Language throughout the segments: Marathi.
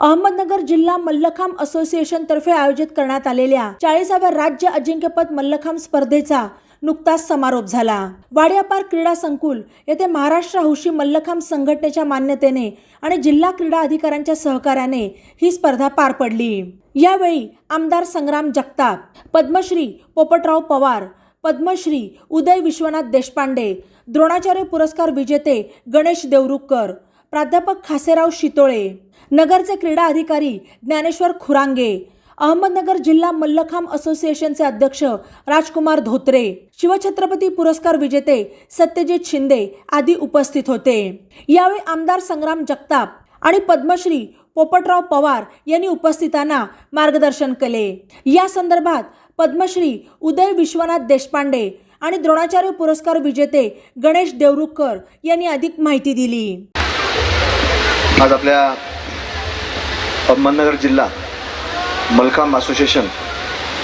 अहमदनगर जिल्हा मल्लखांब असोसिएशन तर्फे आयोजित करण्यात आलेल्या चाळीसाव्या राज्य अजिंक्यपद मल्लखांब स्पर्धेचा नुकताच समारोप झाला. वाडिया पार्क क्रीडा संकुल येथे महाराष्ट्र हौशी मल्लखांब संघटनेच्या मान्यतेने आणि जिल्हा क्रीडा अधिकाऱ्यांच्या सहकार्याने ही स्पर्धा पार पडली. यावेळी आमदार संग्राम जगताप पद्मश्री पोपटराव पवार पद्मश्री उदय विश्वनाथ देशपांडे द्रोणाचार्य पुरस्कार विजेते गणेश देवरुखकर प्राध्यापक खासेराव शितोळे नगरचे क्रीडा अधिकारी ज्ञानेश्वर खुरांगे अहमदनगर जिल्हा मल्लखांब असोसिएशनचे अध्यक्ष राजकुमार धोत्रे शिवछत्रपती पुरस्कार विजेते सत्यजित शिंदे आदी उपस्थित होते. यावेळी आमदार संग्राम जगताप आणि पद्मश्री पोपटराव पवार यांनी उपस्थितांना मार्गदर्शन केले. या संदर्भात पद्मश्री उदय विश्वनाथ देशपांडे आणि द्रोणाचार्य पुरस्कार विजेते गणेश देवरुखकर यांनी अधिक माहिती दिली. आज आपल्या अहमदनगर जिल्हा मलकाम असोसिएशन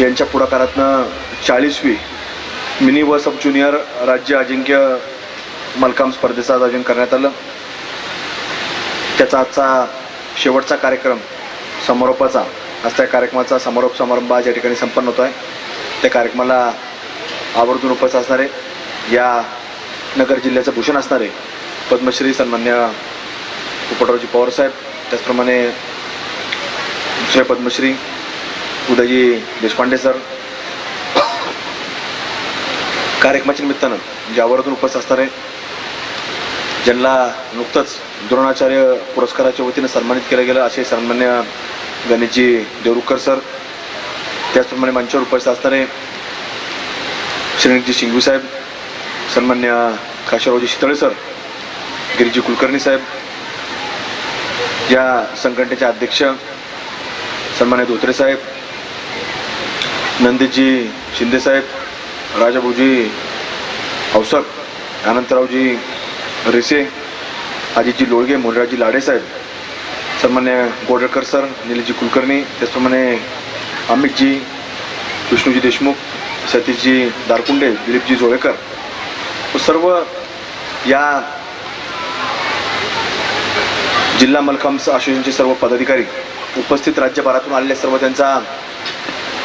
यांच्या पुढाकारातनं चाळीसवी मिनी व सब ज्युनियर राज्य अजिंक्य मलकाम स्पर्धेचं आज आयोजन करण्यात आलं. त्याचा आजचा शेवटचा कार्यक्रम समारोपाचा आज त्या कार्यक्रमाचा समारोप समारंभ आज या ठिकाणी संपन्न होतो आहे त्या कार्यक्रमाला आवर्जून उपस्थित असणारे या नगर जिल्ह्याचं भूषण असणारे पद्मश्री सन्मान्य पोपटरावजी पवारसाहेब त्याचप्रमाणे दुसरे पद्मश्री उदयजी देशपांडे सर. कार्यक्रमाच्या निमित्तानं जे आवारातून उपस्थित असणारे ज्यांना नुकतंच द्रोणाचार्य पुरस्काराच्या वतीनं सन्मानित केलं गेलं असे सन्मान्य गणेशजी देवरुखकर सर. त्याचप्रमाणे मंचावर उपस्थित असणारे श्रीनिकजी शिंगवी साहेब सन्मान्य काशीरावजी शितळे सर गिरीजी कुलकर्णी साहेब या संघटनेचे अध्यक्ष सन्मान्य धोत्रे साहेब नंदीजी शिंदे साहेब राजाभाऊजी अवसर अनंतरावजी रेसे अजितजी लोळगे मोहनरावजी लाडे साहेब सन्मान्य गोडरकर सर निलजी कुलकर्णी त्याचप्रमाणे अमितजी विष्णूजी देशमुख सतीशजी दारकुंडे दिलीपजी जोळेकर व सर्व या जिल्हा मलकाम असोसिएशनचे सर्व पदाधिकारी उपस्थित राज्यभरातून आलेल्या सर्व त्यांचा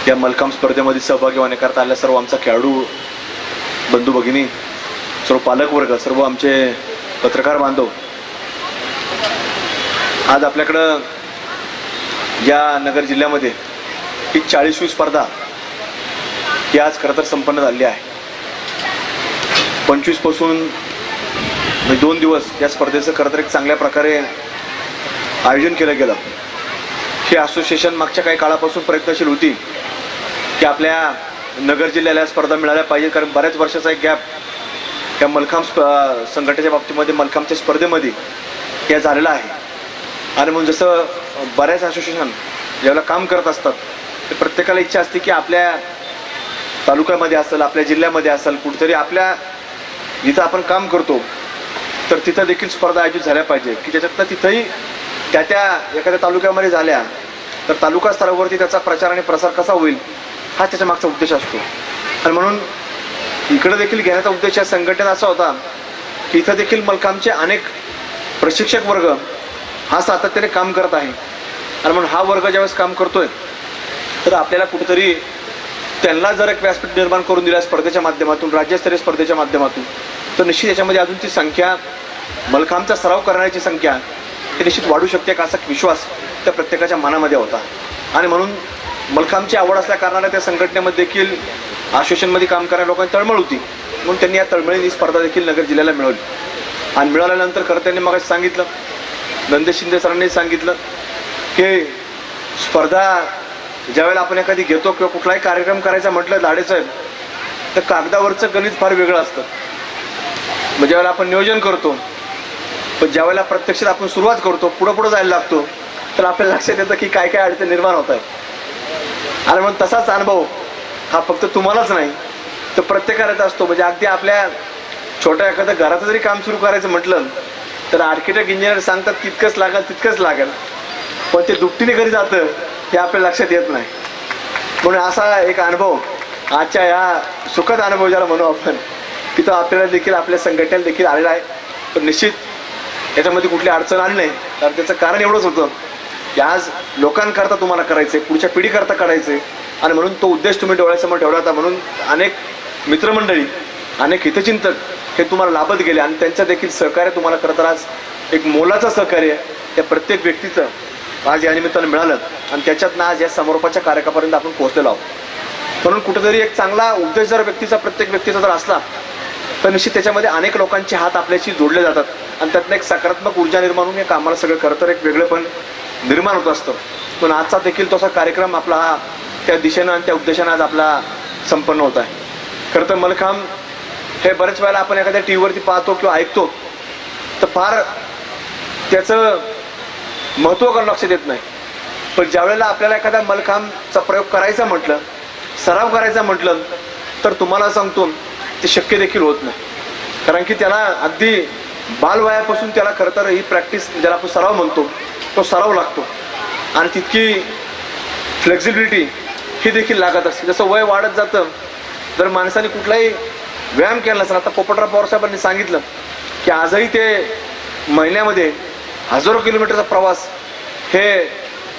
या मलकाम स्पर्धेमध्ये सहभागी होण्याकरता आलेल्या सर्व आमचा खेळाडू बंधू भगिनी सर्व पालकवर्ग सर्व आमचे पत्रकार बांधव आज आपल्याकडं या नगर जिल्ह्यामध्ये ही चाळीसवी स्पर्धा ही आज खरं तर संपन्न झाली आहे. पंचवीसपासून म्हणजे दोन दिवस या स्पर्धेचं खरं तर एक चांगल्या प्रकारे आयोजन केलं गेलं. ही असोसिएशन मागच्या काही काळापासून प्रयत्नशील होती की आपल्या नगर जिल्ह्याला स्पर्धा मिळाल्या पाहिजे कारण बऱ्याच वर्षाचा एक गॅप या मलखांब स्प संघटनेच्या बाबतीमध्ये मलखांबच्या स्पर्धेमध्ये या झालेला आहे. आणि म्हणून जसं बऱ्याच असोसिएशन ज्यावेळेला काम करत असतात ते प्रत्येकाला इच्छा असते की आपल्या तालुक्यामध्ये असेल आपल्या जिल्ह्यामध्ये असेल कुठेतरी आपल्या जिथं आपण काम करतो तर तिथं देखील स्पर्धा आयोजित झाल्या पाहिजे. की ज्याच्यातनं तिथंही त्या त्या एखाद्या तालुक्यामध्ये झाल्या तर तालुका स्तरावरती त्याचा प्रचार आणि प्रसार कसा होईल हा त्याच्या मागचा उद्देश असतो. आणि म्हणून इकडं देखील घेण्याचा उद्देश या संघटनेत असा होता की इथं देखील मलकामचे अनेक प्रशिक्षक वर्ग हा सातत्याने काम करत आहे. आणि म्हणून हा वर्ग ज्यावेळेस काम करतोय तर आपल्याला कुठेतरी त्यांना जर एक व्यासपीठ निर्माण करून दिला स्पर्धेच्या माध्यमातून राज्यस्तरीय स्पर्धेच्या माध्यमातून तर निश्चित याच्यामध्ये अजून ती संख्या मलकामचा सराव करण्याची संख्या ही निश्चित वाढू शकते का असा विश्वास त्या प्रत्येकाच्या मनामध्ये होता. आणि म्हणून मलखांबची आवड असल्याकारणाने त्या संघटनेमध्ये देखील असोसिएशनमध्ये काम करणाऱ्या लोकांची तळमळ होती. म्हणून त्यांनी या तळमळीने ही स्पर्धा देखील नगर जिल्ह्याला मिळवली. आणि मिळाल्यानंतर खरं त्यांनी मग सांगितलं नंदेश शिंदे सरांनी सांगितलं की स्पर्धा ज्यावेळेला आपण एखादी घेतो किंवा कुठलाही कार्यक्रम करायचा म्हटलं लाडेसाहेब तर कागदावरचं गणित फार वेगळं असतं. मग ज्यावेळेला आपण नियोजन करतो पण ज्यावेळेला प्रत्यक्षात आपण सुरुवात करतो पुढं पुढं जायला लागतो तर आपल्याला लक्षात येतं की काय काय अडचण निर्माण होत आहे आणि म्हणून तसाच अनुभव हा फक्त तुम्हालाच नाही तर प्रत्येकाला असतो. म्हणजे अगदी आपल्या छोट्या एखाद्या घराचं जरी काम सुरू करायचं म्हटलं तर आर्किटेक्ट इंजिनियर सांगतात तितकंच लागेल तितकंच लागेल. पण ते दुपटीने घरी जातं हे आपल्या लक्षात येत नाही. म्हणून असा एक अनुभव आजच्या या सुखद अनुभव ज्याला म्हणू आपण की तो आपल्याला देखील आपल्या संघटनेला देखील आलेला आहे. पण निश्चित याच्यामध्ये कुठली अडचण आली नाही कारण त्याचं कारण एवढंच होतं. की आज लोकांकरता तुम्हाला करायचे पुढच्या पिढीकरता करायचे आणि म्हणून तो उद्देश तुम्ही डोळ्यासमोर ठेवला होता. म्हणून अनेक मित्रमंडळी अनेक हितचिंतक हे तुम्हाला लाभत गेले आणि त्यांचं देखील सहकार्य तुम्हाला खरं तर आज एक मोलाचं सहकार्य त्या प्रत्येक व्यक्तीचं आज या निमित्तानं मिळालं आणि त्याच्यातनं आज या समारोपाच्या कार्यक्रमापर्यंत आपण पोहोचलेलो आहोत. म्हणून कुठेतरी एक चांगला उद्देश जर व्यक्तीचा प्रत्येक व्यक्तीचा जर असला तर निश्चित त्याच्यामध्ये अनेक लोकांचे हात आपल्याशी जोडले जातात. आणि त्यातनं एक सकारात्मक ऊर्जा निर्माण होऊन हे कामाला सगळं खरं तर एक वेगळेपण निर्माण होत असतं. पण आजचा देखील तसा कार्यक्रम आपला हा त्या दिशेनं आणि त्या उद्देशानं आज आपला संपन्न होत आहे. खरं तर मलखांब हे बरेच वेळेला आपण एखाद्या टी व्हीवरती पाहतो किंवा ऐकतो तर फार त्याचं महत्त्व लक्ष देत नाही? पण ज्यावेळेला आपल्याला एखाद्या मलखांबचा प्रयोग करायचा म्हटलं सराव करायचा म्हटलं तर तुम्हाला सांगतो ते शक्य देखील होत नाही. कारण की त्याला अगदी बालवयापासून त्याला खरं तर ही प्रॅक्टिस ज्याला आपण सराव म्हणतो तो सराव लागतो. आणि तितकी फ्लेक्झिबिलिटी ही देखील लागत असते. जसं वय वाढत जातं तर माणसाने कुठलाही व्यायाम केला नसेल आता पोपटराव पवारसाहेबांनी सांगितलं की आजही ते महिन्यामध्ये हजारो किलोमीटरचा प्रवास हे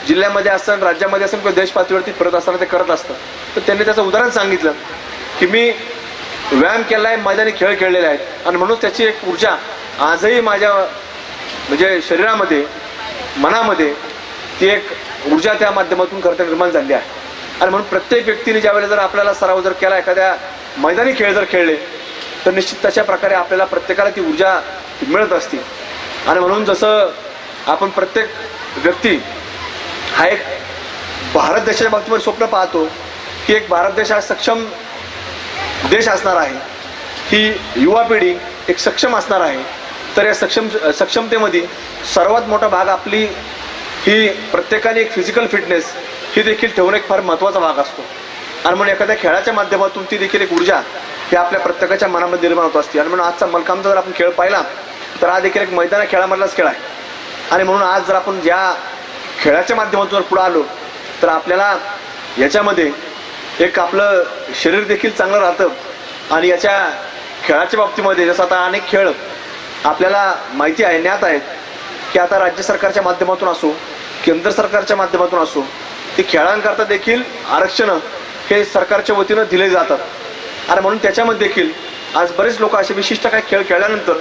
जिल्ह्यामध्ये असतं राज्यामध्ये असेल किंवा देश पातळीवरती फिरत असताना ते करत असतं तर त्यांनी त्याचं उदाहरण सांगितलं की मी व्यायाम केला आहे मैदानी खेळ खेळलेले आहेत. आणि म्हणून त्याची एक ऊर्जा आजही माझ्या म्हणजे शरीरामध्ये मनामध्ये ती एक ऊर्जा त्या माध्यमातून खरं निर्माण झाली आहे. आणि म्हणून प्रत्येक व्यक्तीने ज्यावेळेला जर आपल्याला सराव जर केला एखाद्या मैदानी खेळ जर खेळले तर निश्चित तशा प्रकारे आपल्याला प्रत्येकाला ती ऊर्जा मिळत असते. आणि म्हणून जसं आपण प्रत्येक व्यक्ती हा एक भारत देशाच्या बाबतीमध्ये स्वप्न पाहतो की एक भारत देश हा सक्षम देश असणार आहे. ही युवा पिढी एक सक्षम असणार आहे. तर या सक्षम सक्षमतेमध्ये सर्वात मोठा भाग आपली ही प्रत्येकाने एक फिजिकल फिटनेस ही देखील ठेवणं एक फार महत्त्वाचा भाग असतो. आणि म्हणून एखाद्या खेळाच्या माध्यमातून ती देखील एक ऊर्जा ही आपल्या प्रत्येकाच्या मनामध्ये निर्माण होत असते. आणि म्हणून आजचा मलकामचा जर आपण खेळ पाहिला तर हा देखील एक मैदानी खेळामधलाच खेळ आहे. आणि म्हणून आज जर आपण ज्या खेळाच्या माध्यमातून जर पुढं आलो तर आपल्याला याच्यामध्ये एक आपलं शरीर देखील चांगलं राहतं. आणि याच्या खेळाच्या बाबतीमध्ये जसं आता अनेक खेळ आपल्याला माहिती आहे ज्ञात आहेत की आता राज्य सरकारच्या माध्यमातून असो केंद्र सरकारच्या माध्यमातून असो ते खेळांकरता देखील आरक्षण हे सरकारच्या वतीनं दिले जातात. आणि म्हणून त्याच्यामध्ये देखील आज बरेच लोक असे विशिष्ट काही खेळ खेळल्यानंतर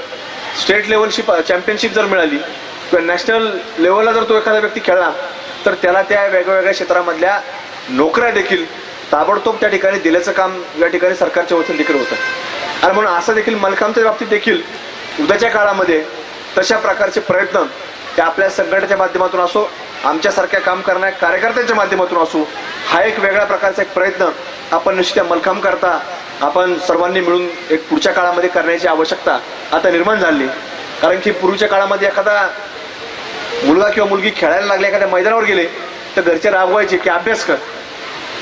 स्टेट लेवलशी चॅम्पियनशिप जर मिळाली किंवा नॅशनल लेवलला जर तो एखादा व्यक्ती खेळला तर त्याला त्या वेगवेगळ्या क्षेत्रामधल्या नोकऱ्या देखील ताबडतोब त्या ठिकाणी दिल्याचं काम या ठिकाणी सरकारच्या वतीने देखील होतं. आणि म्हणून असं देखील मलकामच्या बाबतीत देखील उद्याच्या काळामध्ये तशा प्रकारचे प्रयत्न ते आपल्या संघटनेच्या माध्यमातून असो आमच्यासारख्या काम करणाऱ्या कार्यकर्त्यांच्या माध्यमातून असो हा एक वेगळ्या प्रकारचा एक प्रयत्न आपण निश्चित त्या मलकाम करता आपण सर्वांनी मिळून एक पुढच्या काळामध्ये करण्याची आवश्यकता आता निर्माण झाली. कारण की पूर्वीच्या काळामध्ये एखादा मुलगा किंवा मुलगी खेळायला लागले एखाद्या मैदानावर गेले तर घरचे राबवायचे की अभ्यास कर.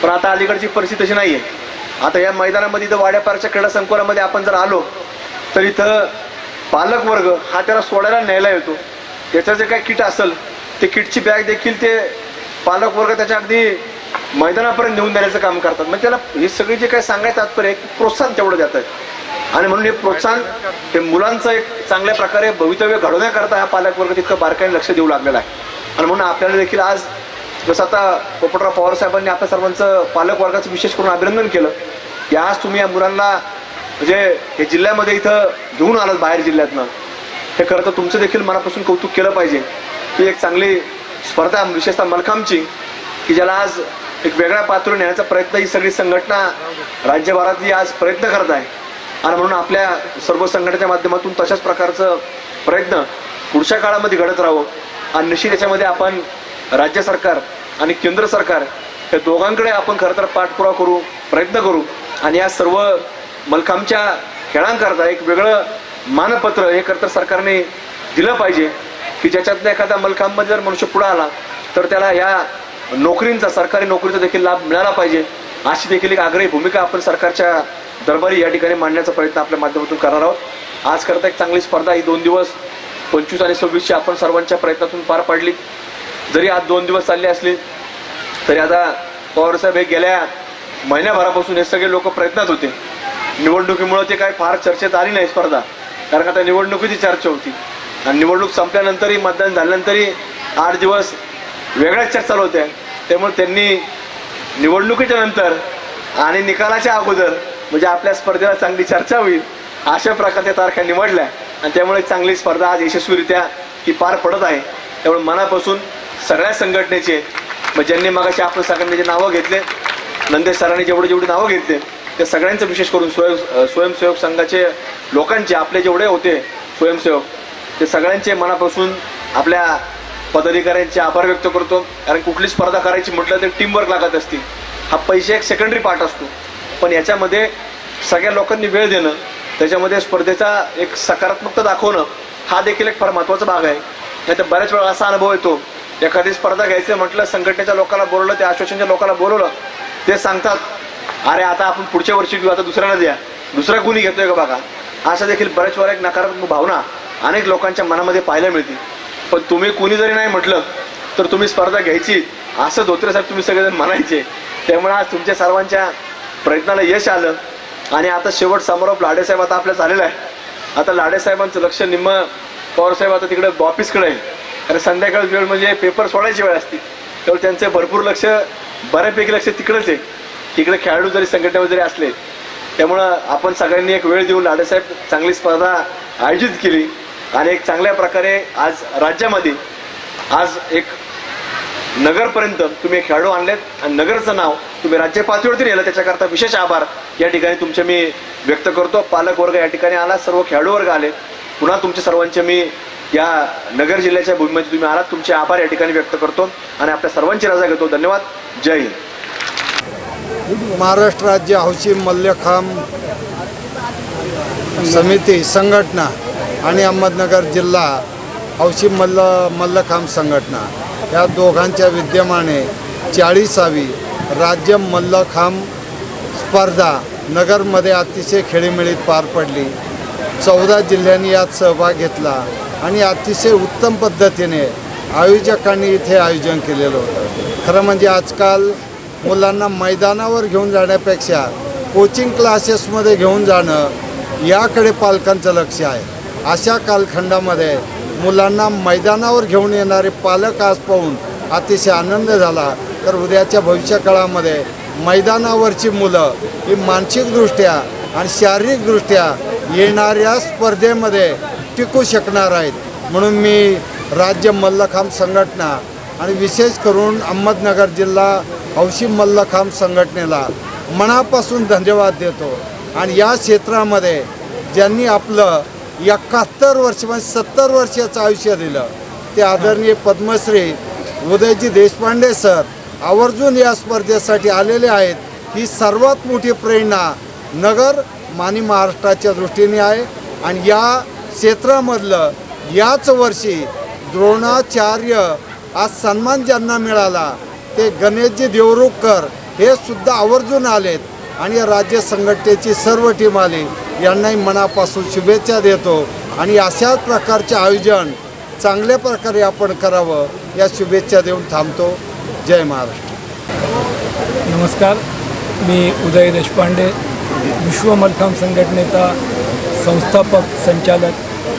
पण आता अलीकडची परिस्थिती तशी नाही आहे आता या मैदानामध्ये इथं वाड्यापारच्या क्रीडा संकुलामध्ये आपण जर आलो तर इथं पालक वर्ग हा त्याला सोडायला न्यायला येतो. त्याचं जे काही किट असेल ते किटची बॅग देखील ते पालक वर्ग त्याच्या अगदी मैदानापर्यंत नेऊन देण्याचं काम करतात. म्हणजे त्याला हे सगळे जे काही सांगायचं तात्पर्य प्रोत्साहन तेवढं देत आहेत. आणि म्हणून हे प्रोत्साहन हे मुलांचं एक चांगल्या प्रकारे भवितव्य घडवण्याकरता हा पालक वर्ग तितकं बारकाईने लक्ष देऊ लागलेला आहे. आणि म्हणून आपल्याला देखील आज जसं आता पोपटराव पवार साहेबांनी आपल्या सर्वांचं पालक वर्गाचं विशेष करून अभिनंदन केलं. की आज तुम्ही या मुलांना म्हणजे हे जिल्ह्यामध्ये इथं घेऊन आलात बाहेर जिल्ह्यातनं. हे खरं तर तुमचं देखील मनापासून कौतुक केलं पाहिजे. ही एक चांगली स्पर्धा विशेषतः मलखांबची की ज्याला आज एक वेगळ्या पात्र नेण्याचा प्रयत्न ही सगळी संघटना राज्यभरातली आज प्रयत्न करत आहे. आणि म्हणून आपल्या सर्व संघटनेच्या माध्यमातून तशाच प्रकारचं प्रयत्न पुढच्या काळामध्ये घडत राहावं. आणि निश्चित याच्यामध्ये आपण राज्य सरकार आणि केंद्र सरकार या दोघांकडे आपण खरं तर पाठपुरावा करू प्रयत्न करू. आणि या सर्व मलखांबच्या खेळांकरता एक वेगळं मानपत्र हे तर सरकारने दिलं पाहिजे की ज्याच्यातनं एखादा मलखांबमध्ये जर मनुष्य पुढे आला तर त्याला ह्या नोकरींचा सरकारी नोकरीचा देखील लाभ मिळाला पाहिजे. अशी देखील एक आग्रही भूमिका आपण सरकारच्या दरबारी या ठिकाणी मांडण्याचा प्रयत्न आपल्या माध्यमातून करणार आहोत. आज करता एक चांगली स्पर्धा ही दोन दिवस पंचवीस आणि सव्वीसची आपण सर्वांच्या प्रयत्नातून पार पाडली. जरी आज दोन दिवस चालले असले तरी आता पवारसाहेब हे गेल्या महिन्याभरापासून हे सगळे लोक प्रयत्नात होते. निवडणुकीमुळे ते काय फार चर्चेत आली नाही स्पर्धा. कारण आता निवडणुकीची चर्चा होती. आणि निवडणूक संपल्यानंतरही मतदान झाल्यानंतरही आठ दिवस वेगळ्याच चर्चा चालू होत्या. त्यामुळे त्यांनी निवडणुकीच्या नंतर आणि निकालाच्या अगोदर म्हणजे आपल्या स्पर्धेला चांगली चर्चा होईल अशा प्रकारच्या तारखा निवडल्या. आणि त्यामुळे चांगली स्पर्धा आज यशस्वीरित्या ही पार पडत आहे. त्यामुळे मनापासून सगळ्या संघटनेचे मग ज्यांनी मगाशी आपण सगळ्यांनी जे नावं घेतले नंदेश सरांनी जेवढे जेवढे नावं घेतले ते सगळ्यांचं विशेष करून स्वयं स्वयंसेवक संघाचे लोकांचे आपले जेवढे होते स्वयंसेवक ते सगळ्यांचे मनापासून आपल्या पदाधिकाऱ्यांचे आभार व्यक्त करतो. कारण कुठली स्पर्धा करायची म्हटलं तर टीमवर्क लागत असते. हा पैसे एक सेकंडरी पार्ट असतो. पण याच्यामध्ये सगळ्या लोकांनी वेळ देणं त्याच्यामध्ये स्पर्धेचा एक सकारात्मकता दाखवणं हा देखील एक फार महत्त्वाचा भाग आहे. नाही तर बऱ्याच वेळा असा अनुभव येतो. एखादी स्पर्धा घ्यायचं म्हटलं संघटनेच्या लोकांना बोलवलं त्या आश्वासनच्या लोकांना बोलवलं ते सांगतात अरे आता आपण पुढच्या वर्षी घेऊ आता दुसऱ्याला द्या दुसरा कुणी घेतोय का बघा? अशा देखील बऱ्याच वेळा एक नकारात्मक भावना अनेक लोकांच्या मनामध्ये पाहायला मिळते. पण तुम्ही कुणी जरी नाही म्हटलं तर तुम्ही स्पर्धा घ्यायची. असं धोत्रे साहेब तुम्ही सगळेजण म्हणायचे. त्यामुळे आज तुमच्या सर्वांच्या प्रयत्नाला यश आलं. आणि आता शेवट समारोप लाडेसाहेब आता आपल्या झालेला आहे. आता लाडेसाहेबांचं लक्ष निम्म पवारसाहेब आता तिकडे ऑफिसकडे आहे. कारण संध्याकाळ वेळ म्हणजे पेपर सोडायची वेळ असते. त्यामुळे त्यांचं भरपूर लक्ष बऱ्यापैकी लक्ष तिकडेच आहे. तिकडे खेळाडू जरी संघटनेवर जरी असले त्यामुळं आपण सगळ्यांनी एक वेळ देऊन लाडेसाहेब चांगली स्पर्धा आयोजित केली आणि एक चांगल्या प्रकारे आज राज्यामध्ये आज एक नगरपर्यंत तुम्ही खेळाडू आणलेत आणि नगरचं नाव तुम्ही राज्य पातळीवरती नेलं त्याच्याकरता विशेष आभार. या ठिकाणी तुमचे मी व्यक्त करतो. पालकवर्ग या ठिकाणी आला सर्व खेळाडू वर्ग आले. पुन्हा तुमचे सर्वांचे मी या नगर जिल्ह्याच्या भूमीमध्ये तुम्ही आलात. तुमचे आभार या ठिकाणी व्यक्त करतो आणि आपल्या सर्वांची रजा घेतो. धन्यवाद. जय हिंद. महाराष्ट्र राज्य हौशी मल्लखांब समिती संघटना आणि अहमदनगर जिल्हा हौशी मल्ल मल्लखांब संघटना. या दोघांच्या विद्यमाने चाळीसावी राज्य मल्लखांब स्पर्धा नगरमध्ये अतिशय खेळीमेळीत पार पडली. चौदा जिल्ह्यांनी यात सहभाग घेतला आणि अतिशय उत्तम पद्धतीने आयोजकांनी इथे आयोजन केलेलं होतं. खरं म्हणजे आजकाल मुलांना मैदानावर घेऊन जाण्यापेक्षा कोचिंग क्लासेसमध्ये घेऊन जाणं याकडे पालकांचं लक्ष आहे. अशा कालखंडामध्ये मुलांना मैदानावर घेऊन येणारे पालक आज पाहून अतिशय आनंद झाला. तर उद्याच्या भविष्यकाळामध्ये मैदानावरची मुलं ही मानसिकदृष्ट्या आणि शारीरिकदृष्ट्या येणाऱ्या स्पर्धेमध्ये टिकू शकणार आहेत. म्हणून मी राज्य मल्लखांब संघटना आणि विशेष करून अहमदनगर जिल्हा हौशी मल्लखांब संघटनेला मनापासून धन्यवाद देतो. आणि या क्षेत्रामध्ये ज्यांनी आपलं एकाहत्तर वर्ष म्हणजे सत्तर वर्षाचं आयुष्य दिलं ते आदरणीय पद्मश्री उदयजी देशपांडे सर आवर्जून या स्पर्धेसाठी आलेले आहेत. ही सर्वात मोठी प्रेरणा नगर मानी महाराष्ट्राच्या दृष्टीने आहे. आणि या क्षेत्रामधलं याच वर्षी द्रोणाचार्य आज सन्मान ज्यांना मिळाला ते गणेशजी देवरुखकर हे सुद्धा आवर्जून आलेत. आणि राज्य संघटनेची सर्व टीम आली. यांनाही मनापासून शुभेच्छा देतो. आणि अशाच प्रकारचे आयोजन चांगल्या प्रकारे आपण करावं या शुभेच्छा देऊन थांबतो. जय महाराष्ट्र. नमस्कार. मी उदय देशपांडे विश्व मलखांब संघटनेचा संस्थापक संचालक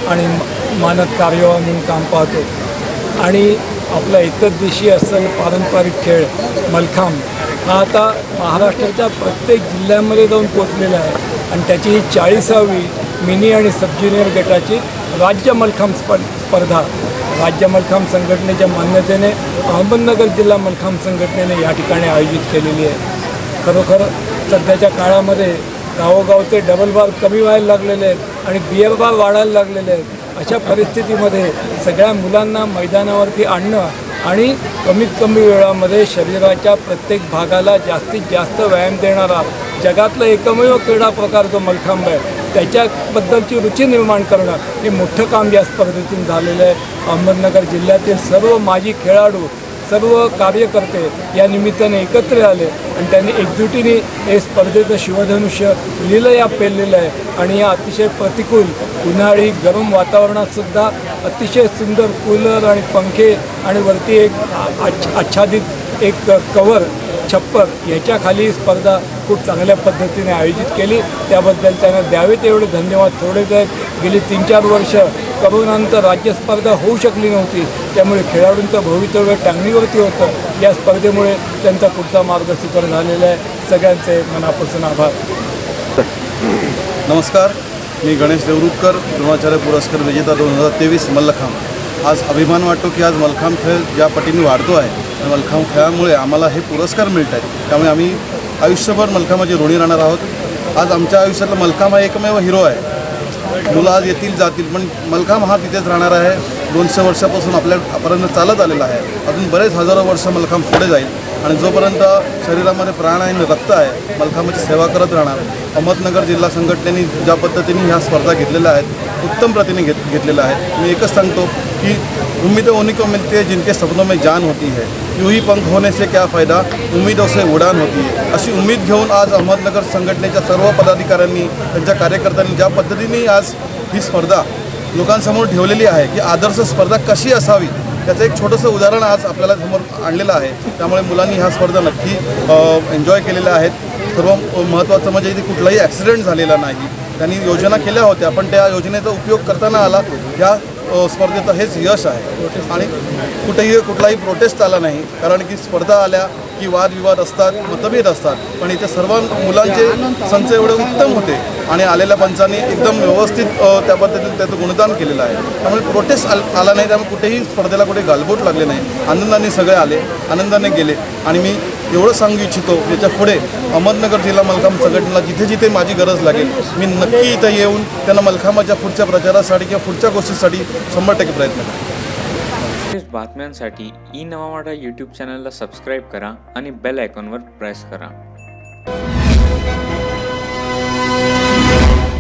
आणि मानक कार्यवाह म्हणून काम पाहतो. आणि आपला इतर दिवशी असलेला पारंपरिक खेळ मलखांब हा आता महाराष्ट्राच्या प्रत्येक जिल्ह्यामध्ये जाऊन पोचलेला आहे. आणि त्याची ही चाळीसावी मिनी आणि सब ज्युनियर गटाची राज्य मलखांब स्प स्पर्धा. राज्य मलखांब संघटनेच्या मान्यतेने अहमदनगर जिल्हा मलखांब संघटनेने या ठिकाणी आयोजित केलेली आहे. खरोखर सध्याच्या काळामध्ये गावोगावचे डबल बार कमी व्हायला लागलेले आहेत आणि बियर बार वाढायला लागलेले आहेत. अशा परिस्थितीमध्ये सगळ्या मुलांना मैदानावरती आणणं आणि कमीत कमी वेळामध्ये शरीराच्या प्रत्येक भागाला जास्तीत जास्त व्यायाम देणारा जगातला एकमेव क्रीडा प्रकार जो मलखांब आहे त्याच्याबद्दलची रुची निर्माण करणं हे मोठं काम या स्पर्धेतून झालेलं आहे. अहमदनगर जिल्ह्यातील सर्व माजी खेळाडू सर्व कार्यकर्ते या निमित्ताने एकत्र आले आणि त्यांनी एकजुटीने हे स्पर्धेचं शिवधनुष्य लिहिलं या पेललेलं आहे. आणि या अतिशय प्रतिकूल उन्हाळी गरम वातावरणातसुद्धा अतिशय सुंदर कूलर आणि पंखे आणि वरती एक आच्छ आच्छादित एक कवर छप्पर याच्याखाली ही स्पर्धा खूप चांगल्या पद्धतीने आयोजित केली. त्याबद्दल त्यांना द्यावे तेवढे धन्यवाद. थोडेच आहेत गेली तीन चार वर्ष करोनानंतर राज्य स्पर्धा होऊ शकली नव्हती. त्यामुळे खेळाडूंचं भवितव्य टांगणीवरती होतं. या स्पर्धेमुळे त्यांचा पुढचा मार्ग सुकर झालेला आहे. सगळ्यांचे मनापासून आभार. नमस्कार. मी गणेश देवरुखकर द्रोणाचार्य पुरस्कार विजेता दोन हजार तेवीस मल्लखांब. आज अभिमान वाटतो की आज मल्लखांब खेळ ज्या पटीने वाढतो आहे मल्लखांब खेळामुळे आम्हाला हे पुरस्कार मिळत आहेत. त्यामुळे आम्ही आयुष्यभर मल्लखांबाची ऋणी राहणार आहोत. आज आमच्या आयुष्यातला मल्लखांब हा एकमेव हिरो आहे. मुलं आज येतील जातील. पण मलखांब हा तिथेच राहणार आहे. दोनशे वर्षापासून आपल्यापर्यंत चालत आलेला आहे. अजून बरेच हजारो वर्ष मलखांब पुढे जाईल. आणि जोपर्यंत शरीरामध्ये प्राण आहे आणि रक्त आहे मलखांबाची सेवा करत राहणार अहमदनगर जिल्हा संघटनेने ज्या पद्धतीने ह्या स्पर्धा घेतलेल्या आहेत उत्तम प्रतीने घेत घेतलेल्या आहेत. मी एकच सांगतो की उम्मीदें उन्हीं को मिलती है जिनके सपनों में जान होती है. यूं ही पंख होने से क्या फ़ायदा? उम्मीदों से उडान होती है. अशी उम्मीद घेऊन आज अहमदनगर संघटनेच्या सर्व पदाधिकाऱ्यांनी त्यांच्या कार्यकर्त्यांनी ज्या पद्धतीने आज ही स्पर्धा लोकांसमोर ठेवलेली आहे की आदर्श स्पर्धा कशी असावी त्याचं एक छोटंसं उदाहरण आज आपल्याला समोर आणलेलं आहे. त्यामुळे मुलांनी ह्या स्पर्धा नक्की एन्जॉय केलेल्या आहेत. सर्व महत्त्वाचं म्हणजे इथे कुठलाही ॲक्सिडेंट झालेला नाही. त्यांनी योजना केल्या होत्या पण त्या योजनेचा उपयोग करताना आला. या स्पर्धेचं हेच यश आहे. आणि कुठेही कुठलाही प्रोटेस्ट आला नाही. कारण की स्पर्धा आल्या की वादविवाद असतात मतभेद असतात. पण इथे सर्व मुलांचे संच एवढे उत्तम होते. आणि आलेल्या पंचांनी एकदम व्यवस्थित त्या पद्धतीने त्याचं गुणदान केलेलं आहे. त्यामुळे प्रोटेस्ट आल आला नाही त्यामुळे कुठेही स्पर्धेला कुठे गालबोट लागले नाही. आनंदाने सगळे आले आनंदाने गेले. आणि मी एवढं सांगू इच्छितो याच्यापुढे अहमदनगर जिल्हा मलखांब संघटनेला जिथे जिथे माझी गरज लागेल मी नक्की इथं येऊन त्यांना मलखांबाच्या पुढच्या प्रचारासाठी किंवा पुढच्या गोष्टीसाठी शंभर टक्के प्रयत्न करेन. बातम्यांसाठी ई नवामाडा यूट्यूब चॅनलला सबस्क्राईब करा आणि बेल आयकॉनवर प्रेस करा.